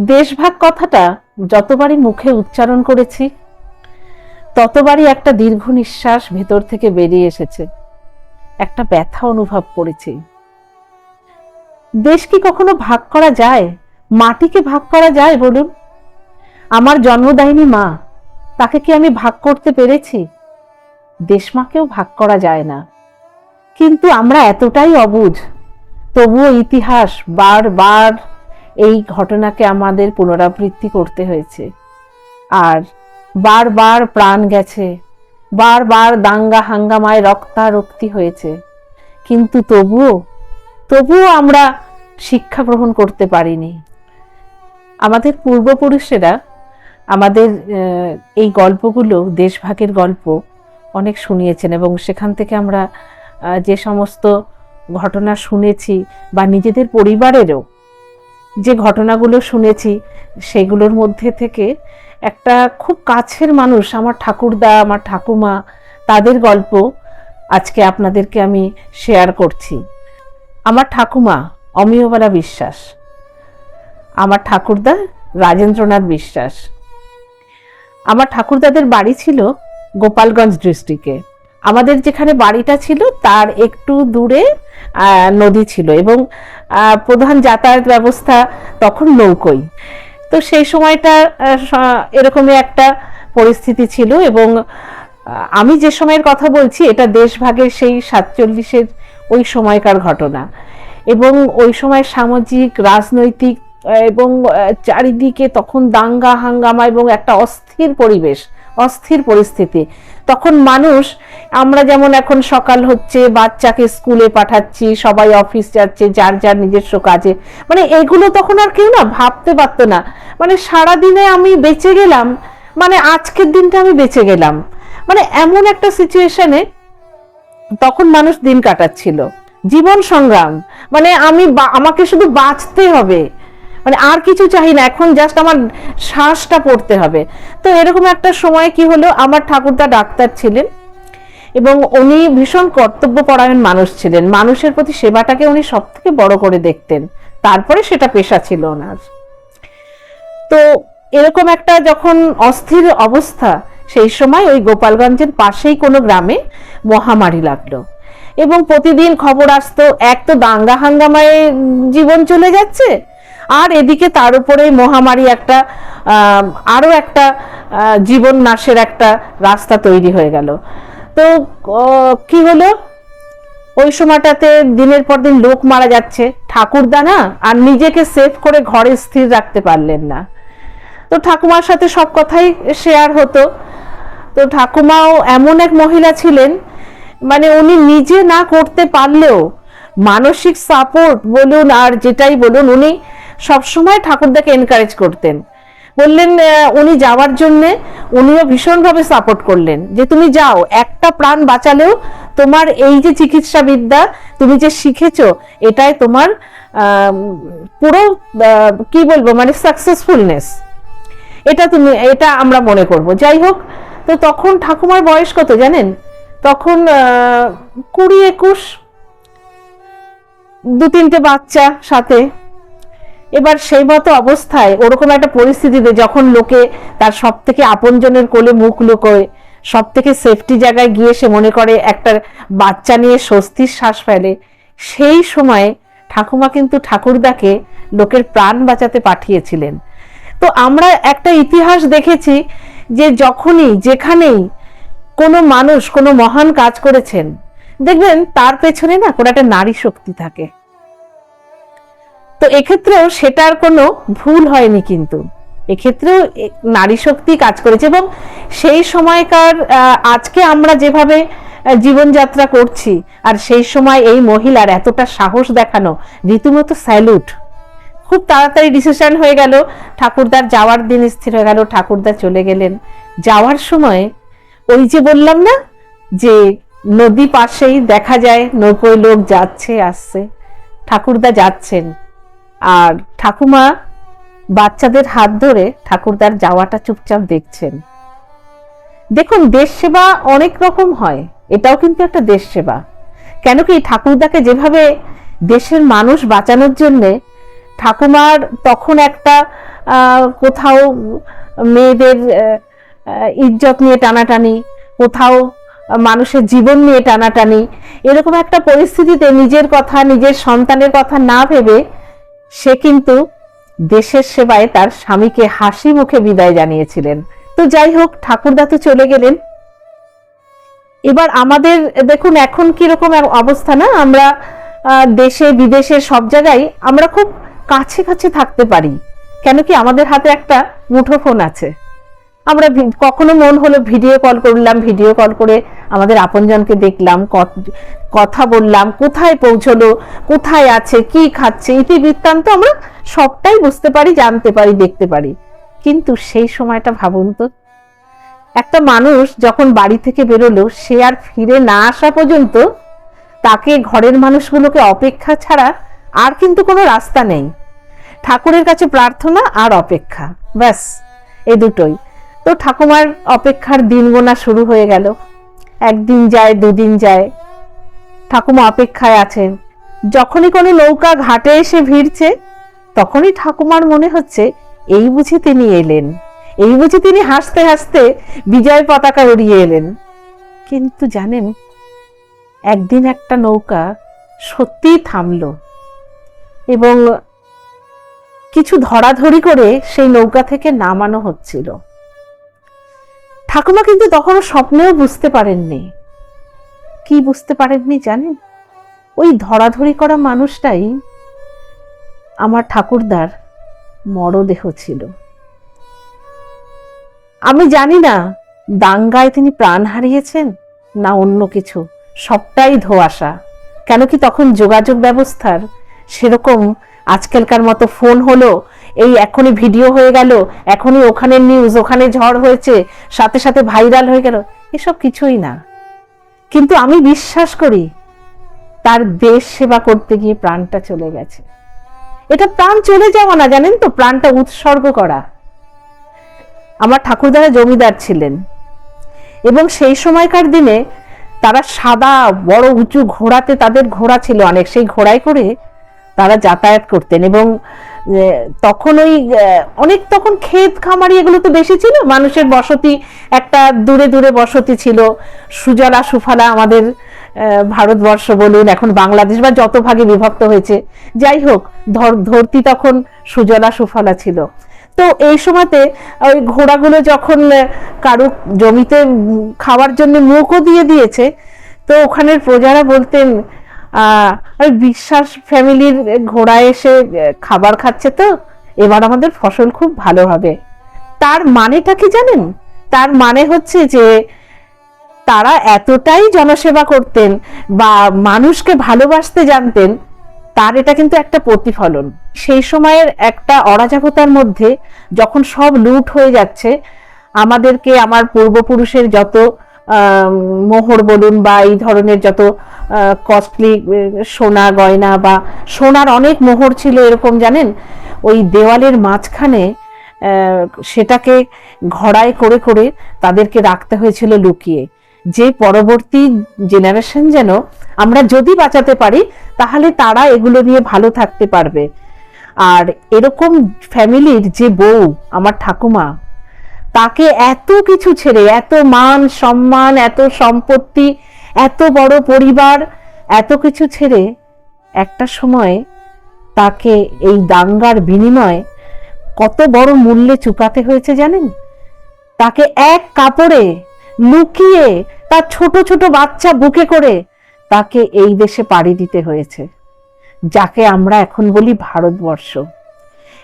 দেশভাগ কথাটা যতবারই মুখে উচ্চারণ করেছি, ততবারই একটা দীর্ঘ নিঃশ্বাস ভেতর থেকে বেরিয়ে এসেছে। একটা ব্যথা অনুভব করেছি। দেশ কি কখনো ভাগ করা যায়? মাটিকে ভাগ করা যায় বলুন। আমার জন্মদায়িনী মা, তাকে কি আমি ভাগ করতে পেরেছি? দেশমাকেও ভাগ করা যায় না। কিন্তু আমরা এতটাই অবুঝ, তবুও ইতিহাস বারবার এই ঘটনাকে আমাদের পুনরাবৃত্তি করতে হয়েছে। আর বারবার প্রাণ গেছে, বারবার দাঙ্গা হাঙ্গামায় রক্তারক্তি হয়েছে। কিন্তু তবুও তবুও আমরা শিক্ষা গ্রহণ করতে পারিনি। আমাদের পূর্বপুরুষেরা আমাদের এই গল্পগুলো, দেশভাগের গল্প অনেক শুনিয়েছেন এবং সেখান থেকে আমরা যে সমস্ত ঘটনা শুনেছি বা নিজেদের পরিবারেরও যে ঘটনাগুলো শুনেছি, সেগুলোর মধ্যে থেকে একটা খুব কাছের মানুষ, আমার ঠাকুরদা, আমার ঠাকুমা, তাদের গল্প আজকে আপনাদেরকে আমি শেয়ার করছি। আমার ঠাকুমা, অমিয়বালা বিশ্বাস। আমার ঠাকুরদা, রাজেন্দ্রনাথ বিশ্বাস। আমার ঠাকুরদাদের বাড়ি ছিল গোপালগঞ্জ ডিস্ট্রিক্টে আমাদের যেখানে বাড়িটা ছিল, তার একটু দূরে নদী ছিল এবং প্রধান যাতায়াত ব্যবস্থা তখন নৌকোই। তো সেই সময়টা এরকমই একটা পরিস্থিতি ছিল এবং আমি যে সময়ের কথা বলছি, এটা দেশভাগের সেই সাতচল্লিশের ওই সময়কার ঘটনা। এবং ওই সময় সামাজিক, রাজনৈতিক এবং চারিদিকে তখন দাঙ্গা, হাঙ্গামা এবং একটা অস্থির পরিবেশ। অস্থির পরিস্থিতি। তখন মানুষ, আমরা যেমন এখন সকাল হচ্ছে, বাচ্চাকে স্কুলে পাঠাচ্ছি, সবাই অফিস যাচ্ছে, যার যার নিজস্ব কাজে। মানে এগুলো তখন আর কেউ না ভাবতে পারতো না। মানে সারাদিনে আমি বেঁচে গেলাম মানে আজকের দিনটা আমি বেঁচে গেলাম। মানে এমন একটা সিচুয়েশনে তখন মানুষ দিন কাটাচ্ছিল। জীবন সংগ্রাম। মানে আমি আমাকে শুধু বাঁচতে হবে। মানে আর কিছু চাই না, এখন জাস্ট আমার শ্বাসটা পড়তে হবে। তো এরকম একটা সময় কি হলো, আমার ঠাকুরদা ডাক্তার ছিলেন এবং উনি ভীষণ কর্তব্যপরায়ণ মানুষ ছিলেন। মানুষের প্রতি সেবাটাকে উনি সব থেকে বড় করে দেখতেন। তারপরে সেটা পেশা ছিল ওনার। তো এরকম একটা যখন অস্থির অবস্থা, সেই সময় ওই গোপালগঞ্জের পাশেই কোনো গ্রামে মহামারী লাগল। এবং প্রতিদিন খবর আসতো, এক তো দাঙ্গা হাঙ্গামায় জীবন চলে যাচ্ছে আর এদিকে তার উপরে মহামারী একটা আরও একটা জীবন নাশের একটা রাস্তা তৈরি হয়ে গেল। তো কি হলো? ওই সময়টাতে দিনের পর দিন লোক মারা যাচ্ছে। ঠাকুরদা না আর নিজেকে সেভ করে ঘরে স্থির রাখতে পারলেন না। তো ঠাকুমার সাথে সব কথাই শেয়ার হতো। তো ঠাকুমাও এমন এক মহিলা ছিলেন মানে উনি নিজে না করতে পারলেও মানসিক সাপোর্ট বলুন আর যেটাই বলুন, উনি সবসময় ঠাকুরদাকে এনকারেজ করতেন। বললেন উনি যাওয়ার জন্য উনিও ভীষণভাবে সাপোর্ট করলেন যে তুমি যাও, একটা প্রাণ বাঁচালেও তোমার এই যে চিকিৎসা বিদ্যা তুমি যে শিখেছো, এটাই তোমার পুরো কি বলব মানে সাকসেসফুলনেস এটা তুমি, এটা আমরা মনে করব। যাই হোক, তো তখন ঠাকুমার বয়স কত জানেন? তখন কুড়ি একুশ দু তিনটে বাচ্চা সাথে। এবার সেই মতো অবস্থায় ওরকম একটা পরিস্থিতিতে যখন লোকে তার সব থেকে আপনজনের কোলে মুখ লুকোয় সব থেকে সেফটি জায়গায় গিয়ে সে মনে করে একটা বাচ্চা নিয়ে স্বস্তির শ্বাস ফেলে, সেই সময়ে ঠাকুমা কিন্তু ঠাকুরদাকে লোকের প্রাণ বাঁচাতে পাঠিয়েছিলেন। তো আমরা একটা ইতিহাস দেখেছি যে যখনই, যেখানেই কোনো মানুষ, কোনো মহান কাজ করেছেন, দেখবেন তার পেছনে না কোনো একটা নারী শক্তি থাকে। তো এক্ষেত্রেও সেটার কোনো ভুল হয়নি কিন্তু। এক্ষেত্রেও নারী শক্তি কাজ করেছে এবং সেই সময়কার আজকে আমরা যেভাবে জীবনযাত্রা করছি, আর সেই সময় এই মহিলার এতটা সাহস দেখানো, রীতিমতো স্যালুট। খুব তাড়াতাড়ি ডিসিশন হয়ে গেল, ঠাকুরদার যাওয়ার দিন স্থির হয়ে গেল, ঠাকুরদা চলে গেলেন। যাওয়ার সময় ওই যে বললাম না, যে নদী পাশেই দেখা যায়, নৌকোয় লোক যাচ্ছে, আসছে। ঠাকুরদা যাচ্ছেন। আর ঠাকুমা বাচ্চাদের হাত ধরে ঠাকুরদার যাওয়াটা চুপচাপ দেখছেন। দেখুন, দেশ সেবা অনেক রকম হয়, এটাও কিন্তু একটা দেশ সেবা। কেন কি ঠাকুরদাকে যেভাবে দেশের মানুষ বাঁচানোর জন্যে ঠাকুমার তখন একটা কোথাও মেয়েদের ইজ্জত নিয়ে টানাটানি, কোথাও মানুষের জীবন নিয়ে টানাটানি, এরকম একটা পরিস্থিতিতে নিজের কথা, নিজের সন্তানের কথা না ভেবে সে কিন্তু দেশের সেবায় তার স্বামীকে হাসি মুখে বিদায় জানিয়েছিলেন। তো যাই হোক, ঠাকুরদা তো চলে গেলেন। এবার আমাদের, দেখুন এখন কীরকম অবস্থা না? আমরা দেশে, বিদেশে সব জায়গায় আমরা খুব কাছে কাছে থাকতে পারি। কেন কি আমাদের হাতে একটা মুঠো ফোন আছে। আমরা কখনো মন হলো ভিডিও কল করলাম ভিডিও কল করে আমাদের আপনজনকে দেখলাম কথা বললাম, কোথায় পৌঁছলো, কোথায় আছে, কি খাচ্ছে ইতিবৃত্তান্ত আমরা সবটাই বুঝতে পারি, জানতে পারি, দেখতে পারি। কিন্তু সেই সময়টা ভাবুন তো, একটা মানুষ যখন বাড়ি থেকে বেরোলো, সে আর ফিরে না আসা পর্যন্ত তাকে ঘরের মানুষগুলোকে অপেক্ষা ছাড়া আর কিন্তু কোনো রাস্তা নেই। ঠাকুরের কাছে প্রার্থনা আর অপেক্ষা, ব্যাস, এ দুটোই। তো ঠাকুমার অপেক্ষার দিন গোনা শুরু হয়ে গেল। একদিন যায়, দুদিন যায়। ঠাকুমা অপেক্ষায় আছেন। যখনই কোনো নৌকা ঘাটে এসে ভিড়ছে, তখনই ঠাকুমার মনে হচ্ছে, এই বুঝি তিনি এলেন। এই বুঝি তিনি হাসতে হাসতে বিজয় পতাকা উড়িয়ে এলেন। কিন্তু জানেন, একদিন একটা নৌকা সত্যিই থামলো এবং কিছু ধরাধরি করে সেই নৌকা থেকে নামানো হচ্ছিল। ঠাকুমা কিন্তু তখনও স্বপ্নেও বুঝতে পারেননি। কি বুঝতে পারেননি জানেন? ওই ধরাধরি করা মানুষটাই আমার ঠাকুরদার মরদেহ ছিল। আমি জানি না, দাঙ্গায় তিনি প্রাণ হারিয়েছেন না অন্য কিছু, সবটাই ধোয়াশা। কেন কি তখন যোগাযোগ ব্যবস্থার সেরকম আজকালকার মতো ফোন হলো এই এখনই ভিডিও হয়ে গেল, এখনই ওখানে নিউজ ওখানে ঝড় হয়েছে, সাথে সাথে ভাইরাল হয়ে গেল, এসব কিছুই না। কিন্তু আমি বিশ্বাস করি, তার দেশ সেবা করতে গিয়ে প্রাণটা চলে গেছে। এটা প্রাণ চলে যাওয়া না, জানেন তো, প্রাণটা উৎসর্গ করা। আমার ঠাকুরদারা জমিদার ছিলেন, এবং সেই সময়কার দিনে তারা সাদা, বড়, উঁচু ঘোড়াতে তাদের ঘোড়া ছিল অনেক, সেই ঘোড়ায় করে তারা যাতায়াত করতেন, এবং তখন ওই অনেক তখন ক্ষেত খামারি এগুলো তো বেশি ছিল, মানুষের বসতি একটা দূরে দূরে বসতি ছিল। সুজলা, সুফলা আমাদের ভারতবর্ষ বলুন, এখন বাংলাদেশ বা যত ভাগে বিভক্ত হয়েছে। যাই হোক, ধর- ধরতি তখন সুজলা, সুফলা ছিল। তো এই সময়তে ওই ঘোড়াগুলো যখন কারও জমিতে খাওয়ার জন্য মুখও দিয়ে দিয়েছে, তো ওখানের প্রজারা বলতেন বিশ্বাস ফ্যামিলির ঘোড়া এসে খাবার খাচ্ছে তো? এবার আমাদের ফসল খুব ভালো হবে। তার মানেটা কি জানেন? তার মানে হচ্ছে যে, তারা এতটাই জনসেবা করতেন বা মানুষকে ভালোবাসতে জানতেন, তার এটা কিন্তু একটা প্রতিফলন। সেই সময়ের একটা অরাজকতার মধ্যে যখন সব লুট হয়ে যাচ্ছে, আমাদেরকে, আমার পূর্বপুরুষের যত মোহর বলুন বা এই ধরনের যত কস্টলি সোনা গয়না বা সোনার অনেক মোহর ছিল এরকম, জানেন? ওই দেওয়ালের মাঝখানে সেটাকে ঘড়ায় করে করে তাদেরকে রাখতে হয়েছিল লুকিয়ে। যে পরবর্তী জেনারেশন যেন আমরা যদি বাঁচাতে পারি, তাহলে তারা এগুলো নিয়ে ভালো থাকতে পারবে। আর এরকম ফ্যামিলির যে বউ, আমার ঠাকুমা তাকে এত কিছু ছেড়ে, এত মান সম্মান, এত সম্পত্তি, এত বড় পরিবার, এত কিছু ছেড়ে একটা সময় তাকে এই দাঙ্গার বিনিময়ে কত বড় মূল্যে চুকাতে হয়েছে জানেন? তাকে এক কাপড়ে লুকিয়ে তার ছোট ছোট বাচ্চা বুকে করে তাকে এই দেশে পাড়ি দিতে হয়েছে, যাকে আমরা এখন বলি ভারতবর্ষ।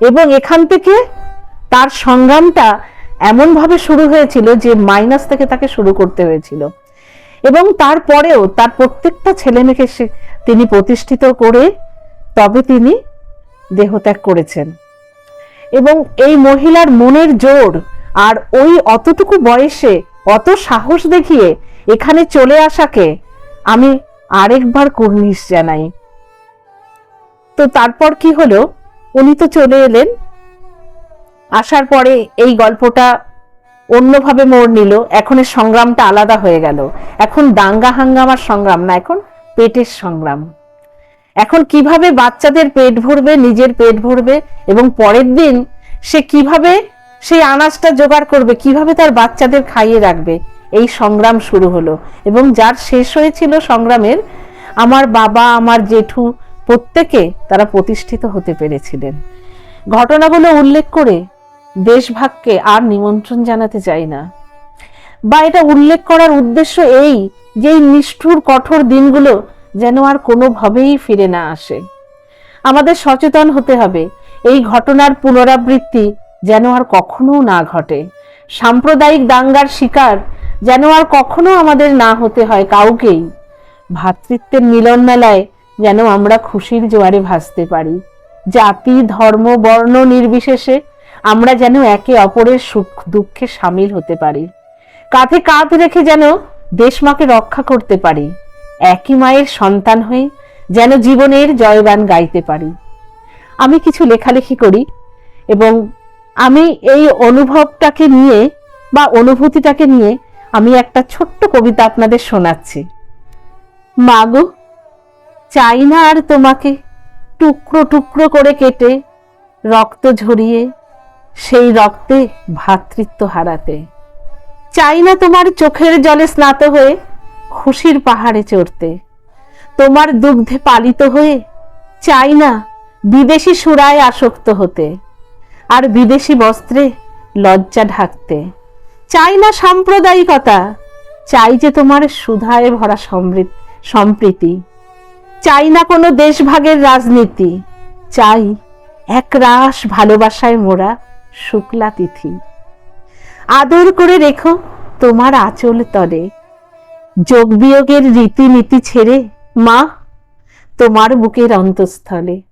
এবং এখান থেকে তার সংগ্রামটা এমনভাবে শুরু হয়েছিল যে মাইনাস থেকে তাকে শুরু করতে হয়েছিল। এবং তারপরেও তার প্রত্যেকটা ছেলে মেয়েকে তিনি প্রতিষ্ঠিত করে তবে তিনি দেহত্যাগ করেছেন। এবং এই মহিলার মনের জোর আর ওই অতটুকু বয়সে অত সাহস দেখিয়ে এখানে চলে আসাকে আমি আরেকবার কুর্নিশ জানাই। তো তারপর কি হলো? উনি তো চলে এলেন। আসার পরে এই গল্পটা অন্যভাবে মোড় নিল। এখন এর সংগ্রামটা আলাদা হয়ে গেল। এখন দাঙ্গা হাঙ্গামার সংগ্রাম না, এখন পেটের সংগ্রাম। এখন কীভাবে বাচ্চাদের পেট ভরবে, নিজের পেট ভরবে, এবং পরের দিন সে কীভাবে সেই আনাজটা জোগাড় করবে, কীভাবে তার বাচ্চাদের খাইয়ে রাখবে, এই সংগ্রাম শুরু হলো। এবং যার শেষ হয়েছিল সংগ্রামের, আমার বাবা, আমার জেঠু, প্রত্যেকে তারা প্রতিষ্ঠিত হতে পেরেছিলেন। ঘটনাগুলো উল্লেখ করে দেশভাগকে আর নিমন্ত্রণ জানাতে চাই না। বা এটা উল্লেখ করার উদ্দেশ্য এই যে নিষ্ঠুর, কঠোর দিনগুলো যেন আর কোনোভাবেই ফিরে না আসে। আমাদের সচেতন হতে হবে, এই ঘটনার পুনরাবৃত্তি যেন আর কখনো না ঘটে। সাম্প্রদায়িক দাঙ্গার শিকার যেন আর কখনো আমাদের না হতে হয় কাউকেই। ভ্রাতৃত্বের মিলন মেলায় যেন আমরা খুশির জোয়ারে ভাসতে পারি। জাতি, ধর্ম, বর্ণ নির্বিশেষে আমরা যেন একে অপরের সুখ দুঃখে সামিল হতে পারি। কাঁধে কাঁধ রেখে যেন দেশমাকে রক্ষা করতে পারি। একই মায়ের সন্তান হয়ে যেন জীবনের জয়গান গাইতে পারি। আমি কিছু লেখালেখি করি এবং আমি এই অনুভবটাকে নিয়ে বা অনুভূতিটাকে নিয়ে আমি একটা ছোট্ট কবিতা আপনাদের শোনাচ্ছি। মাগো, চাই না আর তোমাকে টুকরো টুকরো করে কেটে রক্ত ঝরিয়ে সেই রক্তে ভ্রাতৃত্ব হারাতে। চাই না তোমার চোখের জলে স্নাত হয়ে খুশির পাহাড়ে চড়তে। তোমার দুগ্ধে পালিত হয়ে চাই না বিদেশি সুরায় আসক্ত হতে। আর বিদেশি বস্ত্রে লজ্জা ঢাকতে। চাই না সাম্প্রদায়িকতা, চাই যে তোমার সুধায় ভরা সমৃদ্ধ সম্প্রীতি। চাই না কোনো দেশভাগের রাজনীতি, চাই এক রাস ভালোবাসায় মোরা শুক্লা তিথি। আদর করে রেখো তোমার আচল তরে। যোগ বিয়োগের রীতিনীতি ছেড়ে মা, তোমার বুকের অন্তঃস্থলে।